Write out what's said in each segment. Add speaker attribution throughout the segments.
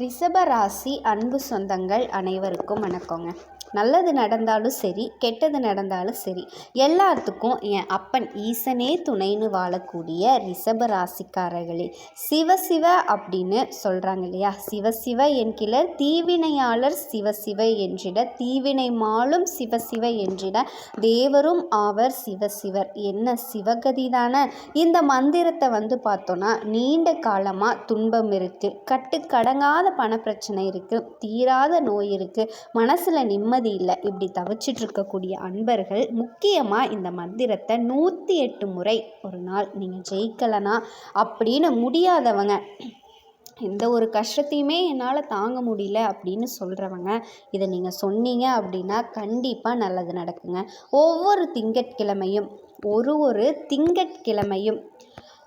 Speaker 1: ரிஷபராசி அன்பு சொந்தங்கள் அனைவருக்கும் வணக்கங்க. நல்லது நடந்தாலும் சரி கெட்டது நடந்தாலும் சரி எல்லாத்துக்கும் என் அப்பன் ஈசனே துணைன்னு வாழக்கூடிய ரிஷப ராசிக்காரர்களே. சிவ சிவ அப்படின்னு சொல்கிறாங்க இல்லையா? சிவ சிவ என்கிற தீவினையாளர் சிவ சிவ என்றிட தீவினை மாலும் சிவ சிவ என்றிட தேவரும் ஆவர் சிவ சிவர். என்ன சிவகதி தானே? இந்த மந்திரத்தை வந்து பார்த்தோன்னா நீண்ட காலமாக துன்பம் இருக்குது கட்டுக்கடங்காத பணப்பிரச்சனை இருக்குது தீராத நோய் இருக்குது மனசில் நிம்மதி இல்லை. இப்படி தவிச்சிட்டு இருக்கக்கூடிய அன்பர்கள் முக்கியமாக இந்த மந்திரத்தை நூற்றி எட்டு முறை ஒரு நாள் நீங்கள் ஜெயிக்கலனா அப்படின்னு முடியாதவங்க. எந்த ஒரு கஷ்டத்தையுமே என்னால் தாங்க முடியல அப்படின்னு சொல்கிறவங்க இதை நீங்கள் சொன்னீங்க அப்படின்னா கண்டிப்பாக நல்லது நடக்குங்க. ஒவ்வொரு திங்கட்கிழமையும் ஒரு ஒரு திங்கட்கிழமையும்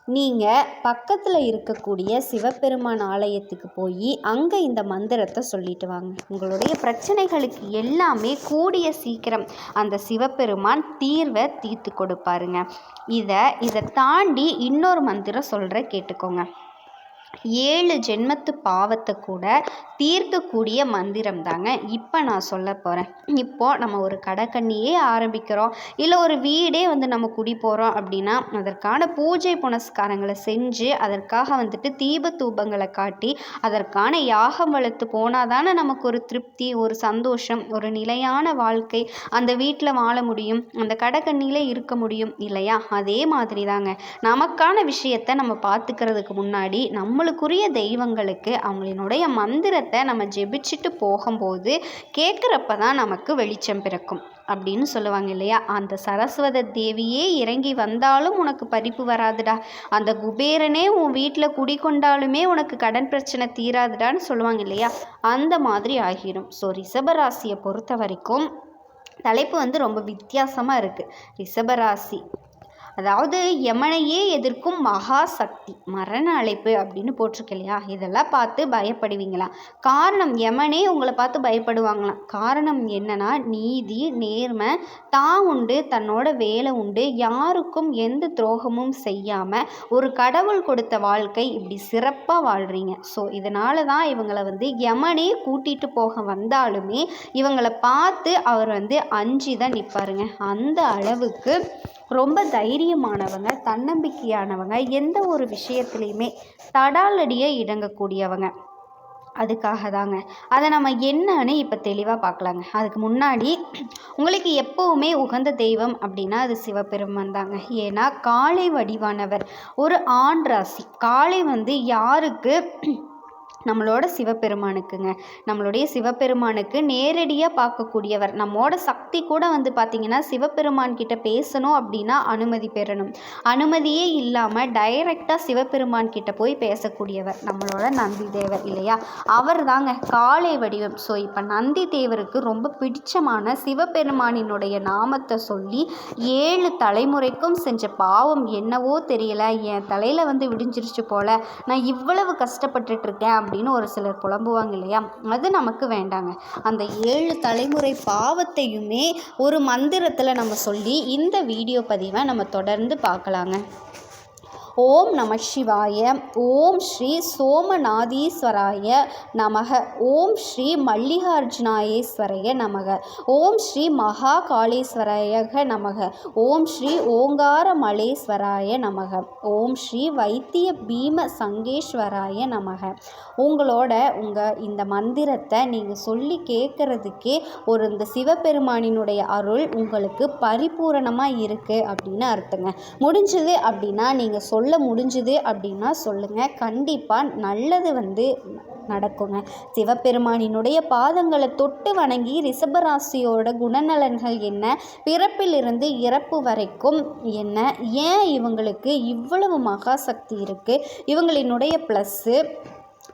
Speaker 1: நீங்கள் பக்கத்தில் இருக்கக்கூடிய சிவபெருமான் ஆலயத்துக்கு போய் அங்கே இந்த மந்திரத்தை சொல்லிட்டு வாங்க. உங்களுடைய பிரச்சனைகளுக்கு எல்லாமே கூடிய சீக்கிரம் அந்த சிவபெருமான் தீர்வை தீர்த்து கொடுப்பாருங்க. இதை இதை தாண்டி இன்னொரு மந்திரம் சொல்கிற கேட்டுக்கோங்க. ஏழு ஜென்மத்து பாவத்தை கூட தீர்க்கக்கூடிய மந்திரம் தாங்க இப்போ நான் சொல்ல போகிறேன் இப்போது நம்ம ஒரு கடைக்கண்ணியே ஆரம்பிக்கிறோம். இல்லை ஒரு வீடே வந்து நம்ம குடி போகிறோம் அப்படின்னா அதற்கான பூஜை புனஸ்காரங்களை செஞ்சு அதற்காக வந்துட்டு தீப தூபங்களை காட்டி அதற்கான யாகம் வளர்த்து போனால் தானே நமக்கு ஒரு திருப்தி ஒரு சந்தோஷம் ஒரு நிலையான வாழ்க்கை. அந்த வீட்டில் வாழ முடியும் அந்த கடைக்கண்ணியில் இருக்க முடியும் இல்லையா? அதே மாதிரி தாங்க நமக்கான விஷயத்தை நம்ம பார்த்துக்கிறதுக்கு முன்னாடி நம்ம நம்மளுக்குரிய தெய்வங்களுக்கு அவங்களினுடைய மந்திரத்தை நம்ம ஜெபிச்சுட்டு போகும்போது கேட்குறப்ப தான் நமக்கு வெளிச்சம் பிறக்கும். அப்படின்னு சொல்லுவாங்க இல்லையா? அந்த சரஸ்வத தேவியே இறங்கி வந்தாலும் உனக்கு பறிப்பு வராதுடா. அந்த குபேரனே உன் வீட்டில் குடிக்கொண்டாலுமே உனக்கு கடன் பிரச்சனை தீராதுடான்னு சொல்லுவாங்க இல்லையா? அந்த மாதிரி ஆகிரும். ஸோ ரிஷபராசியை பொறுத்த வரைக்கும் தலைப்பு வந்து ரொம்ப வித்தியாசமாக இருக்குது ரிஷபராசி. அதாவது யமனையே எதிர்க்கும் மகா சக்தி. மரண அழைப்பு அப்படின்னு போட்டிருக்கு இல்லையா? இதெல்லாம் பார்த்து பயப்படுவீங்களா? காரணம் யமனே உங்களை பார்த்து பயப்படுவாங்களாம். காரணம் என்னன்னா நீதி நேர்மை தான் உண்டு தன்னோட வேலை உண்டு. யாருக்கும் எந்த துரோகமும் செய்யாமல் ஒரு கடவுள் கொடுத்த வாழ்க்கை இப்படி சிறப்பாக வாழ்கிறீங்க ஸோ இதனால தான் இவங்களை வந்து யமனே கூட்டிகிட்டு போக வந்தாலுமே இவங்களை பார்த்து அவர் வந்து அஞ்சு தான் நிற்பாருங்க அந்த அளவுக்கு ரொம்ப தைரியமானவங்க தன்னம்பிக்கையானவங்க எந்த ஒரு விஷயத்துலையுமே தடாலடியே இடங்கக்கூடியவங்க அதுக்காக தாங்க. அதை நம்ம என்னன்னு இப்போ தெளிவாக பார்க்கலாங்க அதுக்கு முன்னாடி உங்களுக்கு எப்போவுமே உகந்த தெய்வம் அப்படின்னா அது சிவபெருமான் தாங்க. ஏன்னா காளை வடிவானவர். ஒரு ஆண் ராசி. காளை வந்து யாருக்கு நம்மளோட சிவபெருமானுக்குங்க. நம்மளுடைய சிவபெருமானுக்கு நேரடியாக பார்க்கக்கூடியவர். நம்மோட சக்தி கூட வந்து பார்த்திங்கன்னா சிவபெருமான் கிட்ட பேசணும் அப்படின்னா அனுமதி பெறணும். அனுமதியே இல்லாமல் டைரெக்டாக சிவபெருமான் கிட்ட போய் பேசக்கூடியவர் நம்மளோட நந்தி தேவர் இல்லையா? அவர் தாங்க காலை வடிவம். ஸோ இப்போ நந்தி தேவருக்கு ரொம்ப பிடிச்சமான சிவபெருமானினுடைய நாமத்தை சொல்லி ஏழு தலைமுறைக்கும் செஞ்ச பாவம் என்னவோ தெரியல. என் தலையில் வந்து விடிஞ்சிருச்சு போல. நான் இவ்வளவு கஷ்டப்பட்டுட்டு இருக்கேன். அப்படின்னு ஒரு சிலர் புலம்புவாங்க இல்லையா? அது நமக்கு வேண்டாங்க. அந்த ஏழு தலைமுறை பாவத்தையுமே ஒரு மந்திரத்தில் நம்ம சொல்லி இந்த வீடியோ பதிவை நம்ம தொடர்ந்து பார்க்கலாங்க. ஓம் நம சிவாய ஓம் ஸ்ரீ சோமநாதீஸ்வராய நமக ஓம் ஸ்ரீ மல்லிகார்ஜுனாயேஸ்வரைய நமக ஓம் ஸ்ரீ மகாகாளீஸ்வராய நமக ஓம் ஸ்ரீ ஓங்கார மலேஸ்வராய நமக ஓம் ஸ்ரீ வைத்திய பீம சங்கேஸ்வராய நமக. உங்களோட உங்கள் இந்த மந்திரத்தை நீங்கள் சொல்லி கேட்குறதுக்கே ஒரு இந்த சிவபெருமானினுடைய அருள் உங்களுக்கு பரிபூரணமாக இருக்குது அப்படின்னு அர்த்தங்க. முடிஞ்சது அப்படின்னா நீங்கள் சொல் சொல்ல முடிஞ்சுது அப்படின்னா சொல்லுங்கள் கண்டிப்பாக நல்லது வந்து நடக்குங்க. சிவபெருமானினுடைய பாதங்களை தொட்டு வணங்கி ரிஷபராசியோட குணநலன்கள் என்ன? பிறப்பிலிருந்து இறப்பு வரைக்கும் என்ன? ஏன் இவங்களுக்கு இவ்வளவு மகாசக்தி இருக்குது இவங்களினுடைய ப்ளஸ்ஸு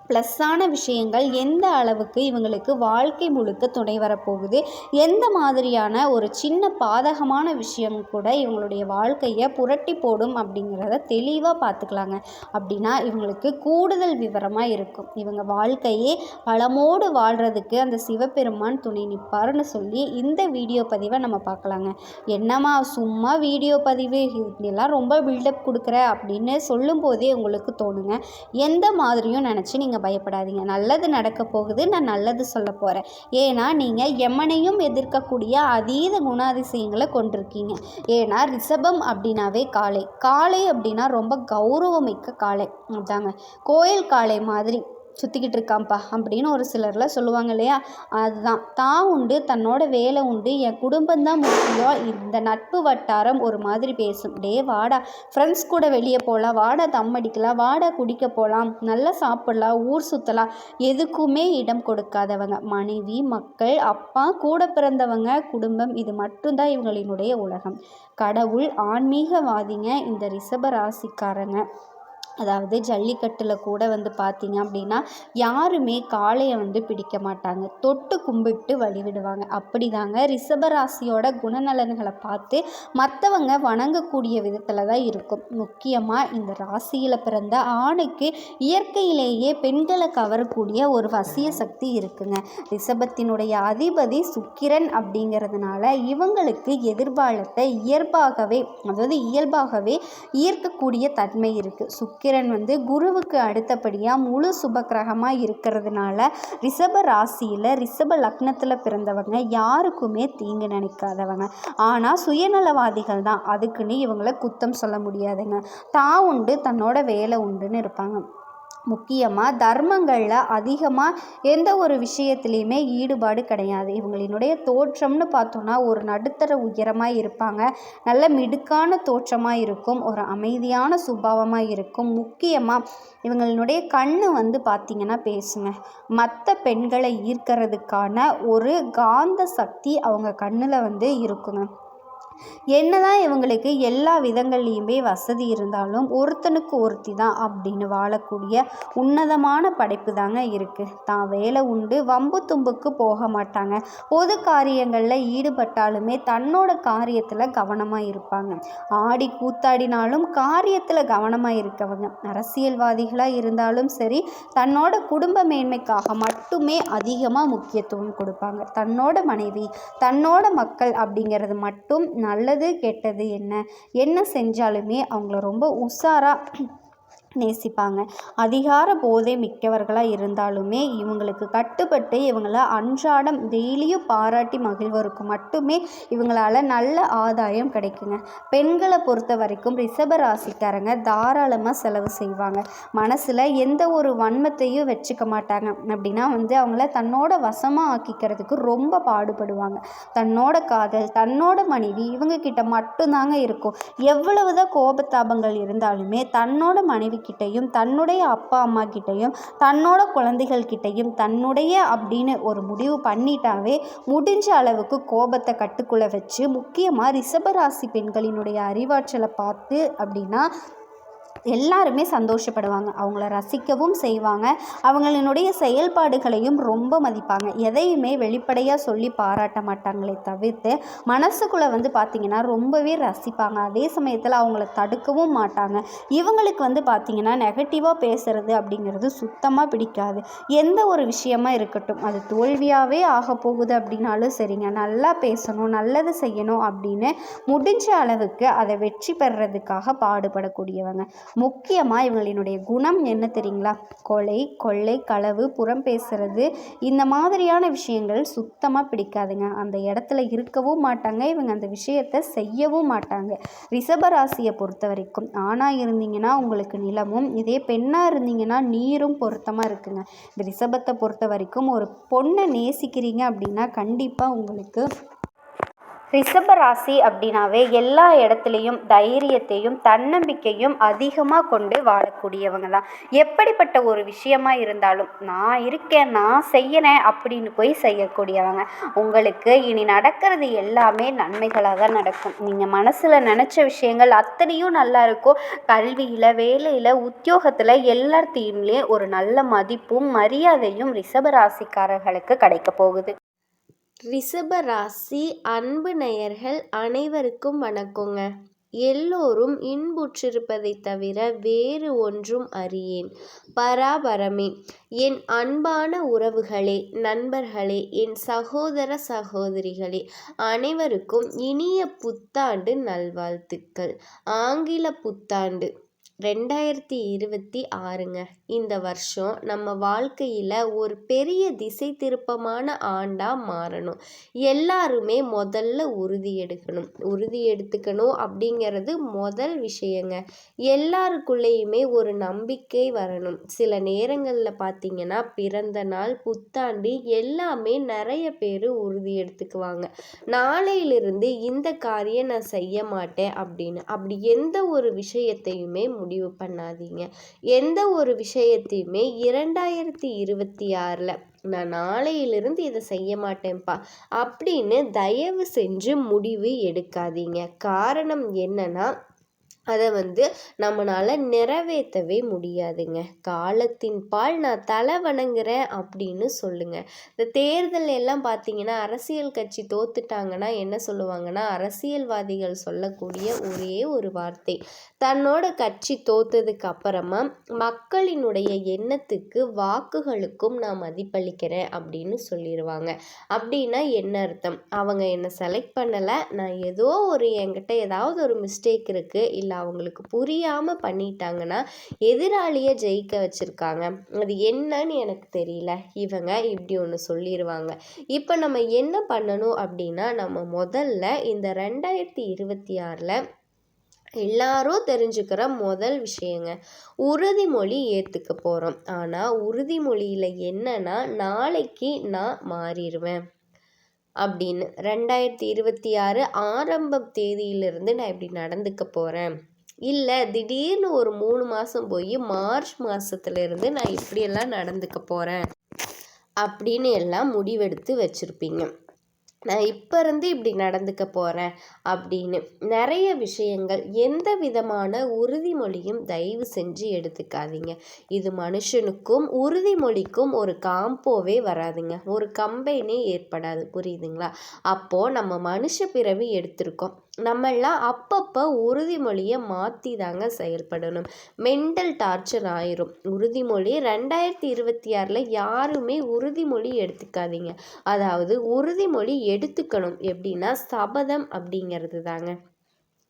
Speaker 1: ப்ளஸ்ஸான விஷயங்கள் எந்த அளவுக்கு இவங்களுக்கு வாழ்க்கை முழுக்க துணை வரப்போகுது? எந்த மாதிரியான ஒரு சின்ன பாதகமான விஷயம் கூட இவங்களுடைய வாழ்க்கையை புரட்டி போடும் அப்படிங்கிறத தெளிவாக பார்த்துக்கலாங்க. அப்படின்னா இவங்களுக்கு கூடுதல் விவரமாக இருக்கும். இவங்க வாழ்க்கையே வளமோடு வாழ்கிறதுக்கு அந்த சிவபெருமான் துணை நிற்பார்னு சொல்லி இந்த வீடியோ பதிவை நம்ம பார்க்கலாங்க. என்னம்மா சும்மா வீடியோ பதிவு? இதெல்லாம் ரொம்ப பில்டப் கொடுக்குற அப்படின்னு சொல்லும்போதே உங்களுக்கு தோணுங்க. எந்த மாதிரியும் நினச்சி நீங்கள் நீங்கள் பயப்படாதீங்க. நல்லது நடக்க போகுது. நான் நல்லது சொல்ல போகிறேன் ஏன்னா நீங்கள் எமனையும் எதிர்க்கக்கூடிய அதீத குணாதிசயங்களை கொண்டிருக்கீங்க. ஏன்னா ரிஷபம் அப்படின்னாவே காளை. காளை அப்படின்னா ரொம்ப கௌரவமிக்க காளை. அதாங்க. கோயில் காளை மாதிரி சுற்றிக்கிட்டு இருக்கான்ப்பா அப்படின்னு ஒரு சிலர்லாம் சொல்லுவாங்க இல்லையா? அதுதான். தான் உண்டு தன்னோட வேலை உண்டு என் குடும்பம் தான் முக்கியம் இந்த நட்பு வட்டாரம் ஒரு மாதிரி பேசும். டே வாடா. ஃப்ரெண்ட்ஸ் கூட வெளியே போகலாம் வாடா தம் அடிக்கலாம். வாடா குடிக்க போகலாம் நல்லா சாப்பிட்லாம். ஊர் சுற்றலாம் எதுக்குமே இடம் கொடுக்காதவங்க. மனைவி மக்கள் அப்பா கூட பிறந்தவங்க குடும்பம் இது மட்டும்தான் இவங்களினுடைய உலகம். கடவுள் ஆன்மீகவாதிங்க இந்த ரிஷப ராசிக்காரங்க. அதாவது ஜல்லிக்கட்டில் கூட வந்து பார்த்திங்க அப்படின்னா யாருமே காளையை வந்து பிடிக்க மாட்டாங்க. தொட்டு கும்பிட்டு வழிவிடுவாங்க. அப்படி தாங்க ரிஷபராசியோட குணநலன்களை பார்த்து மற்றவங்க வணங்கக்கூடிய விதத்தில் தான் இருக்கும். முக்கியமாக இந்த ராசியில் பிறந்த ஆணுக்கு இயற்கையிலேயே பெண்களை கவரக்கூடிய ஒரு வசிய சக்தி இருக்குங்க. ரிஷபத்தினுடைய அதிபதி சுக்கிரன் அப்படிங்கிறதுனால இவங்களுக்கு எதிர்காலத்தை இயல்பாகவே அதாவது இயல்பாகவே ஈர்க்கக்கூடிய தன்மை இருக்குது சுக்கிர சுக்கிரன் வந்து குருவுக்கு அடுத்தபடியாக முழு சுபக்கிரகமாக இருக்கிறதுனால ரிஷப ராசியில் ரிஷப லக்னத்தில் பிறந்தவங்க யாருக்குமே தீங்கு நினைக்காதவங்க. ஆனால் சுயநலவாதிகள் தான். அதுக்குன்னு இவங்களை குத்தம் சொல்ல முடியாதுங்க. தான் உண்டு தன்னோட வேலை உண்டுன்னு இருப்பாங்க. முக்கியமாக தர்மங்களில் அதிகமாக எந்த ஒரு விஷயத்துலையுமே ஈடுபாடு கிடையாது. இவங்களினுடைய தோற்றம்னு பார்த்தோன்னா ஒரு நடுத்தர உயரமாக இருப்பாங்க. நல்ல மிடுக்கான தோற்றமாக இருக்கும். ஒரு அமைதியான சுபாவமாக இருக்கும். முக்கியமாக இவங்களினுடைய கண் வந்து பார்த்திங்கன்னா பேசுங்க. மற்ற பெண்களை ஈர்க்கிறதுக்கான ஒரு காந்த சக்தி அவங்க கண்ணில் வந்து இருக்குங்க. என்னதான் இவங்களுக்கு எல்லா விதங்கள்லேயுமே வசதி இருந்தாலும் ஒருத்தனுக்கு ஒருத்தி தான் அப்படின்னு வாழக்கூடிய உன்னதமான படைப்பு தாங்க இருக்குது தான் வேலை உண்டு வம்பு தும்புக்கு போக மாட்டாங்க. பொது காரியங்களில் ஈடுபட்டாலுமே தன்னோட காரியத்தில் கவனமாக இருப்பாங்க. ஆடி கூத்தாடினாலும் காரியத்தில் கவனமாக இருக்கவங்க. அரசியல்வாதிகளாக இருந்தாலும் சரி தன்னோட குடும்ப மேன்மைக்காக மட்டுமே அதிகமாக முக்கியத்துவம் கொடுப்பாங்க. தன்னோட மனைவி தன்னோட மக்கள் அப்படிங்கிறது மட்டும் நல்லது கெட்டது என்ன? என்ன செஞ்சாலுமே அவங்கள ரொம்ப உஷாராக நேசிப்பாங்க. அதிகார போதை மிக்கவர்களாக இருந்தாலுமே இவங்களுக்கு கட்டுப்பட்டு இவங்களை அன்றாடம் டெய்லியும் பாராட்டி மகிழ்வருக்கு மட்டுமே இவங்களால் நல்ல ஆதாயம் கிடைக்குங்க. பெண்களை பொறுத்த வரைக்கும் ரிஷப ராசிக்காரங்க தாராளமாக செலவு செய்வாங்க. மனசில் எந்த ஒரு வன்மத்தையும் வச்சுக்க மாட்டாங்க. அப்படின்னா வந்து அவங்கள தன்னோட வசமாக ஆக்கிக்கிறதுக்கு ரொம்ப பாடுபடுவாங்க. தன்னோட காதல் தன்னோட மனைவி இவங்க கிட்ட மட்டும்தாங்க இருக்கும். எவ்வளவுதான் கோபத்தாபங்கள் இருந்தாலுமே தன்னோட மனைவி கிட்டையும் தன்னுடைய அப்பா அம்மா கிட்டையும் தன்னோட குழந்தைகள் கிட்டையும் தன்னுடைய அப்படின்னு ஒரு முடிவு பண்ணிட்டாவே முடிஞ்ச அளவுக்கு கோபத்தை கட்டுக்குள்ளே வச்சு முக்கியமாக ரிஷபராசி பெண்களினுடைய அறிவாற்றலை பார்த்து அப்படின்னா எல்லாருமே சந்தோஷப்படுவாங்க. அவங்கள ரசிக்கவும் செய்வாங்க. அவங்களினுடைய செயல்பாடுகளையும் ரொம்ப மதிப்பாங்க. எதையுமே வெளிப்படையாக சொல்லி பாராட்ட மாட்டாங்களே தவிர்த்து மனசுக்குள்ளே வந்து பார்த்திங்கன்னா ரொம்பவே ரசிப்பாங்க. அதே சமயத்தில் அவங்கள தடுக்கவும் மாட்டாங்க. இவங்களுக்கு வந்து பார்த்திங்கன்னா நெகட்டிவாக பேசுகிறது அப்படிங்கிறது சுத்தமாக பிடிக்காது. எந்த ஒரு விஷயமா இருக்கட்டும் அது தோல்வியாகவே ஆக போகுது அப்படின்னாலும் சரிங்க. நல்லா பேசணும் நல்லது செய்யணும் அப்படின்னு முடிஞ்ச அளவுக்கு அதை வெற்றி பெறுறதுக்காக பாடுபடக்கூடியவங்க. முக்கியமாக இவங்களினுடைய குணம் என்ன தெரியுங்களா? கொலை கொள்ளை களவு புறம் பேசுறது இந்த மாதிரியான விஷயங்கள் சுத்தமாக பிடிக்காதுங்க. அந்த இடத்துல இருக்கவும் மாட்டாங்க இவங்க அந்த விஷயத்தை செய்யவும் மாட்டாங்க. ரிஷபராசியை பொறுத்த வரைக்கும் ஆணாக இருந்தீங்கன்னா உங்களுக்கு நிலமும் இதே பெண்ணாக இருந்தீங்கன்னா நீரும் பொருத்தமாக இருக்குங்க. இந்த ரிஷபத்தை பொறுத்த வரைக்கும் ஒரு பொண்ணை நேசிக்கிறீங்க அப்படின்னா கண்டிப்பாக உங்களுக்கு ரிஷப ராசி அப்படின்னாவே எல்லா இடத்துலையும் தைரியத்தையும் தன்னம்பிக்கையும் அதிகமாக கொண்டு வாழக்கூடியவங்க தான் எப்படிப்பட்ட ஒரு விஷயமா இருந்தாலும் நான் இருக்கேன் நான் செய்யறேன் அப்படின்னு போய் செய்யக்கூடியவங்க. உங்களுக்கு இனி நடக்கிறது எல்லாமே நன்மைகளாக தான் நடக்கும். நீங்கள் மனசில் நினச்ச விஷயங்கள் அத்தனையும் நல்லா இருக்கும். கல்வியில் வேலையில் உத்தியோகத்தில் எல்லாத்தையுமே ஒரு நல்ல மதிப்பும் மரியாதையும் ரிஷபராசிக்காரர்களுக்கு கிடைக்க போகுது.
Speaker 2: ரிஷப ராசி அன்பு நேயர்கள் அனைவருக்கும் வணக்கங்க. எல்லோரும் இன்புற்றிருப்பதை தவிர வேறு ஒன்றும் அறியேன். பராபரமே. என் அன்பான உறவுகளே நண்பர்களே என் சகோதர சகோதரிகளே அனைவருக்கும் இனிய புத்தாண்டு நல்வாழ்த்துக்கள். ஆங்கில புத்தாண்டு. ரெண்டாயிரத்தி இருபத்தி ஆறுங்க. இந்த வருஷம் நம்ம வாழ்க்கையில் ஒரு பெரிய திசை திருப்பமான ஆண்டாக மாறணும். எல்லாருமே முதல்ல உறுதி எடுக்கணும். உறுதி எடுத்துக்கணும் அப்படிங்கிறது முதல் விஷயங்க. எல்லாருக்குள்ளேயுமே ஒரு நம்பிக்கை வரணும். சில நேரங்களில் பார்த்தீங்கன்னா பிறந்த நாள் புத்தாண்டு எல்லாமே நிறைய பேர் உறுதி எடுத்துக்குவாங்க. நாளையிலிருந்து இந்த காரியம் நான் செய்ய மாட்டேன் அப்படின்னு. அப்படி எந்த ஒரு விஷயத்தையுமே முடிவு பண்ணாதீங்க. எந்த ஒரு விஷயத்தையுமே இரண்டாயிரத்தி இருபத்தி ஆறில் நான் நாளையிலிருந்து இதை செய்ய மாட்டேன்ப்பா அப்படின்னு தயவு செஞ்சு முடிவு எடுக்காதீங்க. காரணம் என்னன்னா அதை வந்து நம்மளால் நிறைவேற்றவே முடியாதுங்க. காலத்தின் பால் நான் தலை வணங்குறேன் அப்படின்னு சொல்லுங்கள் இந்த தேர்தல் எல்லாம் பார்த்தீங்கன்னா அரசியல் கட்சி தோத்துட்டாங்கன்னா என்ன சொல்லுவாங்கன்னா அரசியல்வாதிகள் சொல்லக்கூடிய ஒரே ஒரு வார்த்தை. தன்னோட கட்சி தோத்ததுக்கு அப்புறமா மக்களினுடைய எண்ணத்துக்கு வாக்குகளுக்கும் நான் மதிப்பளிக்கிறேன் அப்படின்னு சொல்லிடுவாங்க அப்படின்னா என்ன அர்த்தம்? அவங்க என்னை செலக்ட் பண்ணலை? நான் ஏதோ ஒரு என்கிட்ட ஏதாவது ஒரு மிஸ்டேக் இருக்குது இல்லை அவங்களுக்கு புரியாமல் பண்ணிட்டாங்கன்னா எதிராளியை ஜெயிக்க வச்சுருக்காங்க. அது என்னன்னு எனக்கு தெரியல. இவங்க இப்படி ஒன்று சொல்லிடுவாங்க இப்போ நம்ம என்ன பண்ணணும் அப்படின்னா நம்ம முதல்ல இந்த ரெண்டாயிரத்தி இருபத்தி ஆறில் எல்லாரும் தெரிஞ்சுக்கிற முதல் விஷயங்க உறுதிமொழி ஏற்றுக்க போகிறோம் ஆனால் உறுதிமொழியில் என்னன்னா நாளைக்கு நான் மாறிடுவேன் அப்படின்னு. ரெண்டாயிரத்தி இருபத்தி ஆறு ஆரம்ப தேதியிலிருந்து நான் இப்படி நடந்துக்க போகிறேன் இல்லை திடீர்னு ஒரு மூணு மாதம் போய் மார்ச் மாதத்துலேருந்து நான் இப்படியெல்லாம் நடந்துக்க போகிறேன் அப்படின்னு எல்லாம் முடிவெடுத்து வச்சுருப்பீங்க. நான் இப்போ இருந்து இப்படி நடந்துக்க போகிறேன் அப்படின்னு நிறைய விஷயங்கள் எந்த விதமான உறுதிமொழியும் தயவு செஞ்சு எடுத்துக்காதீங்க. இது மனுஷனுக்கும் உறுதிமொழிக்கும் ஒரு காம்போவே வராதுங்க. ஒரு கம்பெனே ஏற்படாது. புரியுதுங்களா? அப்போது நம்ம மனுஷ பிறவி எடுத்திருக்கோம். நம்மெல்லாம் அப்பப்போ உறுதிமொழியை மாற்றி தாங்க செயல்படணும் மென்டல் டார்ச்சர் ஆயிரும். உறுதிமொழி ரெண்டாயிரத்தி இருபத்தி ஆறில் யாருமே உறுதிமொழி எடுத்துக்காதீங்க. அதாவது உறுதிமொழி எடுத்துக்கணும். எப்படின்னா சபதம் அப்படிங்கிறது தாங்க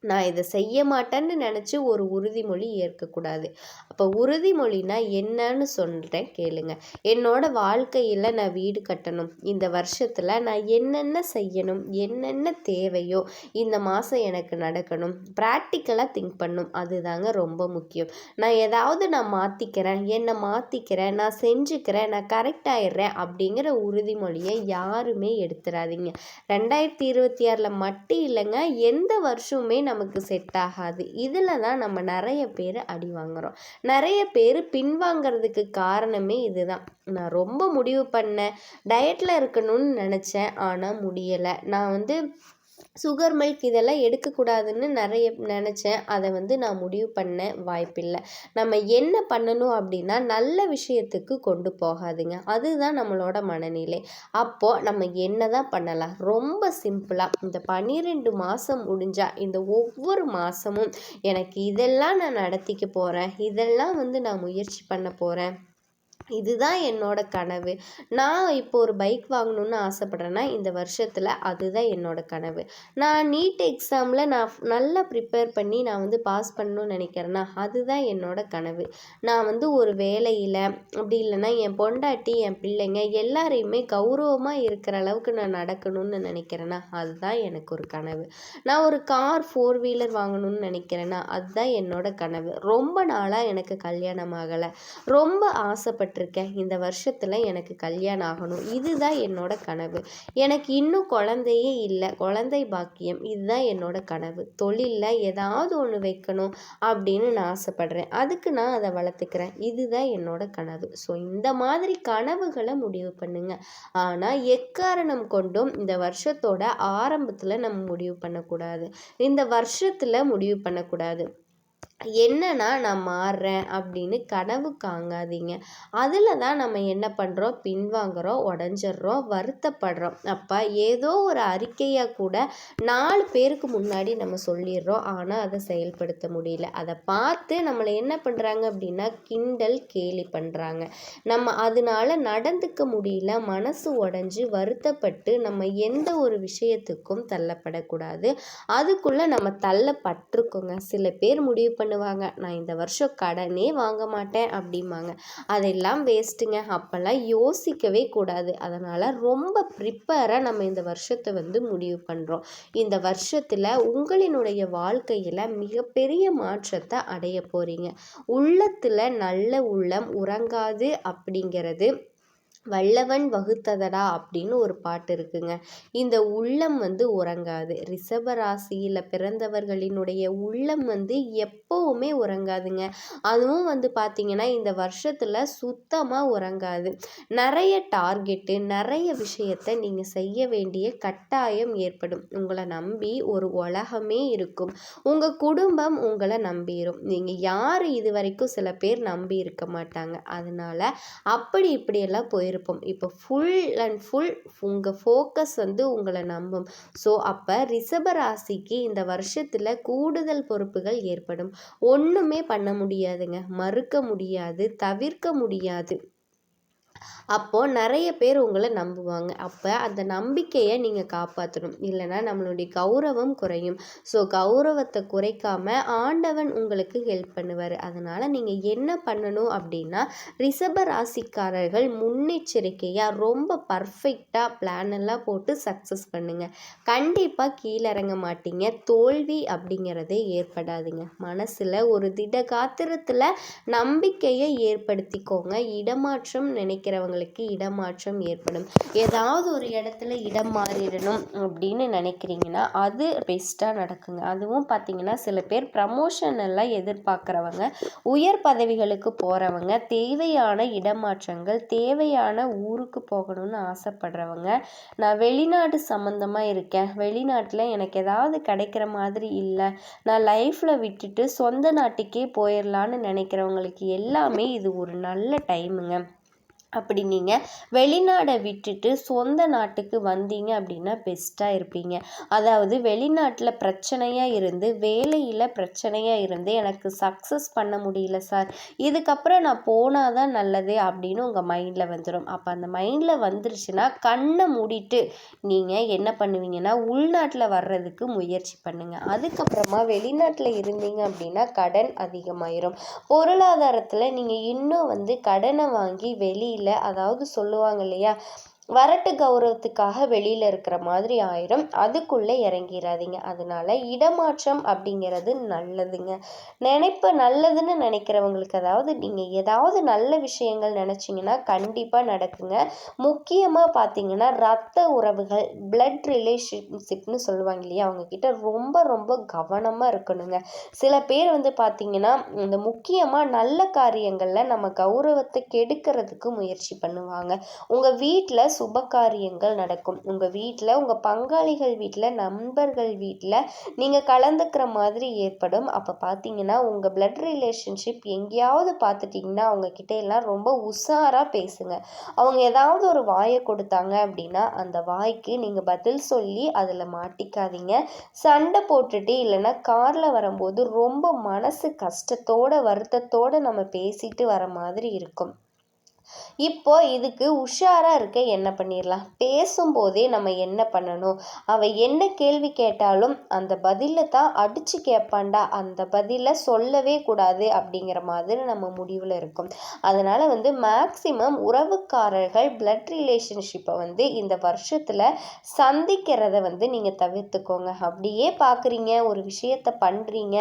Speaker 2: நான் இதை செய்ய மாட்டேன்னு நினச்சி ஒரு உறுதிமொழி ஏற்கக்கூடாது. அப்போ உறுதிமொழினா என்னன்னு சொல்கிறேன் கேளுங்க. என்னோட வாழ்க்கையில் நான் வீடு கட்டணும். இந்த வருஷத்தில் நான் என்னென்ன செய்யணும்? என்னென்ன தேவையோ இந்த மாதம் எனக்கு நடக்கணும். ப்ராக்டிக்கலாக திங்க் பண்ணும். அதுதாங்க ரொம்ப முக்கியம். நான் ஏதாவது நான் மாற்றிக்கிறேன் என்னை மாற்றிக்கிறேன் நான் செஞ்சுக்கிறேன் நான் கரெக்ட் ஆயிடுறேன் அப்படிங்கிற உறுதிமொழியை யாருமே எடுத்துடாதீங்க ரெண்டாயிரத்தி இருபத்தி ஆறில் மட்டும் இல்லைங்க எந்த வருஷமுமே நமக்கு செட் ஆகாது. இதில் தான் நம்ம நிறைய பேர் அடி வாங்குகிறோம் நிறைய பேர் பின்வாங்கிறதுக்கு காரணமே இதுதான். நான் ரொம்ப முடிவு பண்ணேன். டயட்டில் இருக்கணும்னு நினச்சேன். ஆனால் முடியலை. நான் வந்து சுகர் மில்க் இதெல்லாம் எடுக்கக்கூடாதுன்னு நிறைய நினச்சேன். அதை வந்து நான் முடிவு பண்ண வாய்ப்பில்லை. நம்ம என்ன பண்ணணும் அப்படின்னா நல்ல விஷயத்துக்கு கொண்டு போகாதுங்க. அதுதான் நம்மளோட மனநிலை. அப்போது நம்ம என்ன தான் பண்ணலாம்? ரொம்ப சிம்பிளாக இந்த பன்னிரெண்டு மாதம் முடிஞ்சால் இந்த ஒவ்வொரு மாதமும் எனக்கு இதெல்லாம் நான் நடத்திக்க போகிறேன் இதெல்லாம் வந்து நான் முயற்சி பண்ண போகிறேன் இதுதான் என்னோட கனவு. நான் இப்போ ஒரு பைக் வாங்கணுன்னு ஆசைப்பட்றேன்னா இந்த வருஷத்தில் அதுதான் என்னோட கனவு. நான் நீட் எக்ஸாமில் நான் நல்லா ப்ரிப்பேர் பண்ணி நான் வந்து பாஸ் பண்ணணும்னு நினைக்கிறேன்னா அதுதான் என்னோட கனவு. நான் வந்து ஒரு வேலையில் அப்படி இல்லைன்னா என் பொண்டாட்டி என் பிள்ளைங்க எல்லாரையுமே கௌரவமாக இருக்கிற அளவுக்கு நான் நடக்கணும்னு நினைக்கிறேன்னா அதுதான் எனக்கு ஒரு கனவு. நான் ஒரு கார் ஃபோர் வீலர் வாங்கணும்னு நினைக்கிறேன்னா அதுதான் என்னோட கனவு. ரொம்ப நாளாக எனக்கு கல்யாணம் ஆகலை. ரொம்ப ஆசைப்பட்டு இருக்கேன் இந்த வருஷத்தில் எனக்கு கல்யாணம் ஆகணும். இதுதான் என்னோட கனவு. எனக்கு இன்னும் குழந்தையே இல்லை. குழந்தை பாக்கியம். இதுதான் என்னோட கனவு. தொழிலில் ஏதாவது ஒன்று வைக்கணும் அப்படின்னு நான் ஆசைப்படுறேன். அதுக்கு நான் அதை வளர்த்துக்கிறேன். இதுதான் என்னோட கனவு. ஸோ இந்த மாதிரி கனவுகளை முடிவு பண்ணுங்க. ஆனால் எக்காரணம் கொண்டும் இந்த வருஷத்தோட ஆரம்பத்தில் நம்ம முடிவு பண்ணக்கூடாது. இந்த வருஷத்தில் முடிவு பண்ணக்கூடாது. என்னன்னா நான் மாறுறேன் அப்படின்னு கனவு காங்காதீங்க. அதில் தான் நம்ம என்ன பண்ணுறோம் பின்வாங்குகிறோம் உடஞ்சிட்றோம் வருத்தப்படுறோம். அப்போ ஏதோ ஒரு அறிக்கையாக கூட நாலு பேருக்கு முன்னாடி நம்ம சொல்லிடுறோம். ஆனால் அதை செயல்படுத்த முடியல. அதை பார்த்து நம்மளை என்ன பண்ணுறாங்க அப்படின்னா கிண்டல் கேலி பண்ணுறாங்க நம்ம அதனால நடந்துக்க முடியல. மனசு உடஞ்சி வருத்தப்பட்டு நம்ம எந்த ஒரு விஷயத்துக்கும் தள்ளப்படக்கூடாது. அதுக்குள்ளே நம்ம தள்ளப்பட்டிருக்கோங்க. சில பேர் முடிவு பண்ணி பண்ணுவாங்க. நான் இந்த வருஷம் கடனே வாங்க மாட்டேன் அப்படிம்பாங்க. அதெல்லாம் வேஸ்ட்டுங்க. அப்போல்லாம் யோசிக்கவே கூடாது. அதனால் ரொம்ப ப்ரிப்பேராக நம்ம இந்த வருஷத்தை வந்து முடிவு பண்ணுறோம் இந்த வருஷத்தில் உங்களினுடைய வாழ்க்கையில் மிகப்பெரிய மாற்றத்தை அடைய போகிறீங்க உள்ளத்தில் நல்ல உள்ளம் உறங்காது அப்படிங்கிறது வல்லவன் வகுத்ததடா அப்படின்னு ஒரு பாட்டு இருக்குங்க. இந்த உள்ளம் வந்து உறங்காது. ரிஷப ராசியில் பிறந்தவர்களினுடைய உள்ளம் வந்து எப்போவுமே உறங்காதுங்க. அதுவும் வந்து பார்த்திங்கன்னா இந்த வருஷத்தில் சுத்தமாக உறங்காது. நிறைய டார்கெட்டு நிறைய விஷயத்தை நீங்கள் செய்ய வேண்டிய கட்டாயம் ஏற்படும். உங்களை நம்பி ஒரு உலகமே இருக்கும். உங்கள் குடும்பம் உங்களை நம்பிடும் நீங்கள் யார் இது வரைக்கும் சில பேர் நம்பி இருக்க மாட்டாங்க. அதனால் அப்படி இப்படியெல்லாம் போயிருப்போம். இப்போ ஃபுல் அண்ட் ஃபுல் உங்கள் ஃபோக்கஸ் வந்து உங்களை நம்பும். ஸோ அப்போ ரிஷபராசிக்கு இந்த வருஷத்தில் கூடுதல் பொறுப்புகள் ஏற்படும். ஒன்றுமே பண்ண முடியாதுங்க. மறுக்க முடியாது தவிர்க்க முடியாது. அப்போது நிறைய பேர் உங்களை நம்புவாங்க. அப்போ அந்த நம்பிக்கையை நீங்கள் காப்பாற்றணும் இல்லைன்னா நம்மளுடைய கௌரவம் குறையும். ஸோ கௌரவத்தை குறைக்காம ஆண்டவன் உங்களுக்கு ஹெல்ப் பண்ணுவார். அதனால் நீங்கள் என்ன பண்ணணும் அப்படின்னா ரிஷப ராசிக்காரர்கள் முன்னெச்சரிக்கையாக ரொம்ப பர்ஃபெக்டாக பிளான் எல்லாம் போட்டு சக்ஸஸ் பண்ணுங்கள் கண்டிப்பாக கீழிறங்க மாட்டீங்க. தோல்வி அப்படிங்கிறதே ஏற்படாதுங்க. மனசில் ஒரு திட காத்திரத்தில் நம்பிக்கையை ஏற்படுத்திக்கோங்க. இடமாற்றம் நினைக்கிறவங்களுக்கு இடமாற்றம் ஏற்படும். ஏதாவது ஒரு இடத்துல இடம் மாறிடணும் அப்படின்னு நினைக்கிறீங்கன்னா அது பெஸ்ட்டாக நடக்குங்க. அதுவும் பார்த்தீங்கன்னா சில பேர் ப்ரமோஷன் எல்லாம் எதிர்பார்க்குறவங்க உயர் பதவிகளுக்கு போகிறவங்க தேவையான இடமாற்றங்கள் தேவையான ஊருக்கு போகணும்னு ஆசைப்படுறவங்க நான் வெளிநாடு சம்மந்தமாக இருக்கேன். வெளிநாட்டில் எனக்கு ஏதாவது கிடைக்கிற மாதிரி இல்லை. நான் லைஃப்பில் விட்டுட்டு சொந்த நாட்டுக்கே போயிடலான்னு நினைக்கிறவங்களுக்கு எல்லாமே இது ஒரு நல்ல டைமுங்க அப்படி நீங்கள் வெளிநாடை விட்டுட்டு சொந்த நாட்டுக்கு வந்தீங்க அப்படின்னா பெஸ்ட்டாக இருப்பீங்க. அதாவது வெளிநாட்டில் பிரச்சனையாக இருந்து வேலையில் பிரச்சனையாக இருந்து எனக்கு சக்ஸஸ் பண்ண முடியல சார் இதுக்கப்புறம் நான் போனால் தான் நல்லது அப்படின்னு உங்கள் மைண்டில் வந்துடும் அப்போ அந்த மைண்டில் வந்துருச்சுன்னா கண்ணை மூடிட்டு நீங்கள் என்ன பண்ணுவீங்கன்னா உள்நாட்டில் வர்றதுக்கு முயற்சி பண்ணுங்கள் அதுக்கப்புறமா வெளிநாட்டில் இருந்தீங்க அப்படின்னா கடன் அதிகமாயிரும். பொருளாதாரத்தில் நீங்கள் இன்னும் வந்து கடனை வாங்கி வெளியில் இல்லை அதாவது சொல்லுவாங்க இல்லையா? வரட்டு கௌரவத்துக்காக வெளியில் இருக்கிற மாதிரி ஆயிரும். அதுக்குள்ளே இறங்கிடாதீங்க அதனால இடமாற்றம் அப்படிங்கிறது நல்லதுங்க. நினைப்பு நல்லதுன்னு நினைக்கிறவங்களுக்கு அதாவது நீங்கள் ஏதாவது நல்ல விஷயங்கள் நினச்சிங்கன்னா கண்டிப்பாக நடக்குங்க. முக்கியமாக பார்த்தீங்கன்னா ரத்த உறவுகள் பிளட் ரிலேஷன்ஷிப்னு சொல்லுவாங்க இல்லையா அவங்கக்கிட்ட ரொம்ப ரொம்ப கவனமாக இருக்கணுங்க. சில பேர் வந்து பார்த்தீங்கன்னா இந்த முக்கியமாக நல்ல காரியங்களில் நம்ம கௌரவத்தை கெடுக்கிறதுக்கு முயற்சி பண்ணுவாங்க. உங்கள் வீட்டில் சுப காரியங்கள் நடக்கும். உங்கள் வீட்டில் உங்கள் பங்காளிகள் வீட்டில் நண்பர்கள் வீட்டில் நீங்கள் கலந்துக்கிற மாதிரி ஏற்படும். அப்போ பார்த்தீங்கன்னா உங்கள் பிளட் ரிலேஷன்ஷிப் எங்கேயாவது பார்த்துட்டிங்கன்னா அவங்கக்கிட்ட எல்லாம் ரொம்ப உஷாராக பேசுங்க. அவங்க ஏதாவது ஒரு வாயை கொடுத்தாங்க அப்படின்னா அந்த வாய்க்கு நீங்கள் பதில் சொல்லி அதில் மாட்டிக்காதீங்க. சண்டை போட்டுட்டு இல்லைன்னா காரில் வரும்போது ரொம்ப மனசு கஷ்டத்தோட வருத்தத்தோடு நம்ம பேசிட்டு வர மாதிரி இருக்கும். இப்போ இதுக்கு உஷாராக இருக்க என்ன பண்ணிடலாம் பேசும்போதே நம்ம என்ன பண்ணணும்? அவள் என்ன கேள்வி கேட்டாலும் அந்த பதிலை தான் அடித்து கேட்பான்டா அந்த பதிலை சொல்லவே கூடாது அப்படிங்கிற மாதிரி நம்ம முடிவில் இருக்கும். அதனால் வந்து மேக்சிமம் உறவுக்காரர்கள் பிளட் ரிலேஷன்ஷிப்பை வந்து இந்த வருஷத்தில் சந்திக்கிறத வந்து நீங்கள் தவிர்த்துக்கோங்க. அப்படியே பார்க்குறீங்க ஒரு விஷயத்தை பண்ணுறீங்க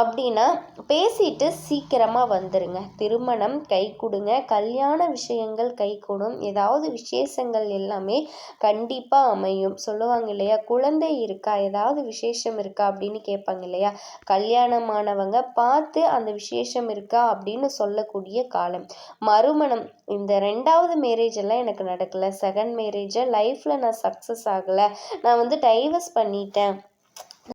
Speaker 2: அப்படின்னா பேசிட்டு சீக்கிரமாக வந்துடுங்க திருமணம் கை கொடுங்க. கல்யாணம் கல்யாண விஷயங்கள் கைகூடும். ஏதாவது விசேஷங்கள் எல்லாமே கண்டிப்பாக அமையும். சொல்லுவாங்க இல்லையா? குழந்தை இருக்கா? ஏதாவது விசேஷம் இருக்கா? அப்படின்னு கேட்பாங்க இல்லையா? கல்யாணமானவங்க பார்த்து அந்த விசேஷம் இருக்கா? அப்படின்னு சொல்லக்கூடிய காலம். மறுமணம். இந்த ரெண்டாவது மேரேஜ் எல்லாம் எனக்கு நடக்கலை. செகண்ட் மேரேஜை லைஃப்பில் நான் சக்ஸஸ் ஆகலை. நான் வந்து டைவர்ஸ் பண்ணிட்டேன்.